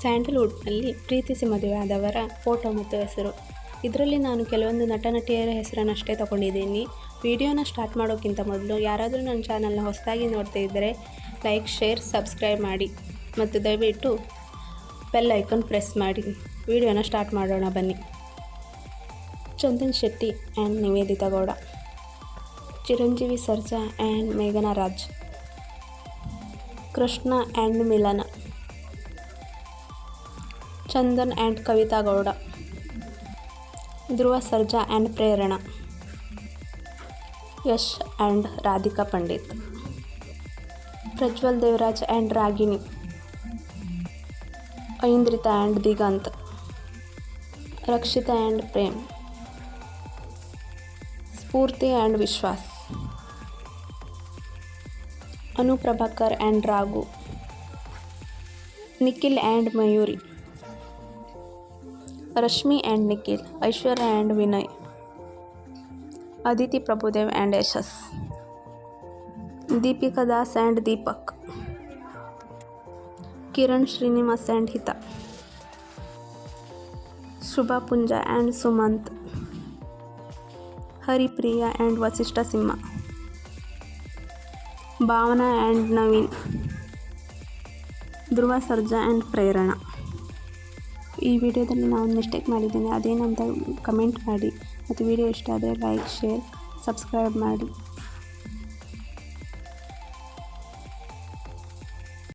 ಸ್ಯಾಂಡಲ್ವುಡ್ನಲ್ಲಿ ಪ್ರೀತಿಸಿ ಮದುವೆಯಾದವರ ಫೋಟೋ ಮತ್ತು ಹೆಸರು. ಇದರಲ್ಲಿ ನಾನು ಕೆಲವೊಂದು ನಟ ನಟಿಯರ ಹೆಸರನ್ನಷ್ಟೇ ತಗೊಂಡಿದ್ದೀನಿ. ವಿಡಿಯೋನ ಸ್ಟಾರ್ಟ್ ಮಾಡೋಕ್ಕಿಂತ ಮೊದಲು ಯಾರಾದರೂ ನನ್ನ ಚಾನಲ್ನ ಹೊಸದಾಗಿ ನೋಡ್ತಾ ಇದ್ದರೆ ಲೈಕ್, ಶೇರ್, ಸಬ್ಸ್ಕ್ರೈಬ್ ಮಾಡಿ ಮತ್ತು ದಯವಿಟ್ಟು ಬೆಲ್ ಐಕಾನ್ ಪ್ರೆಸ್ ಮಾಡಿ. ವಿಡಿಯೋನ ಸ್ಟಾರ್ಟ್ ಮಾಡೋಣ ಬನ್ನಿ. ಚಂದನ್ ಶೆಟ್ಟಿ ಆ್ಯಂಡ್ ನಿವೇದಿತಾ ಗೌಡ. ಚಿರಂಜೀವಿ ಸರ್ಜಾ ಆ್ಯಂಡ್ ಮೇಘನಾ Raj. Krishna and Milana. Chandan and Kavitha Gowda. Dhruva, Sarja and Prerana. Yash and Radhika Pandit. Prajwal Devaraj and Ragini. Aindrita and Diganth. Rakshita and Prem. Spoorthi and Vishwas. Anu Prabhakar and Raghu. Nikhil and Mayuri. Rashmi and Nikhil, Aishwarya and Vinay Aditi Prabhudeva and Yashas, Deepika Das and Deepak, Kiran, Srinivas and Hitha, Shubha Poonja and Sumanth, Haripriya and Vasishta Simha, Bhavana and Naveen, Dhruva Sarja and Prerana. ಈ ವಿಡಿಯೋದಲ್ಲಿ ನಾನು mistake ಮಾಡಿದ್ದೀನಿ, ಅದೇನಂತ comment ಮಾಡಿ. ಮತ್ತು video ಇಷ್ಟ ಆದರೆ like share subscribe ಮಾಡಿ.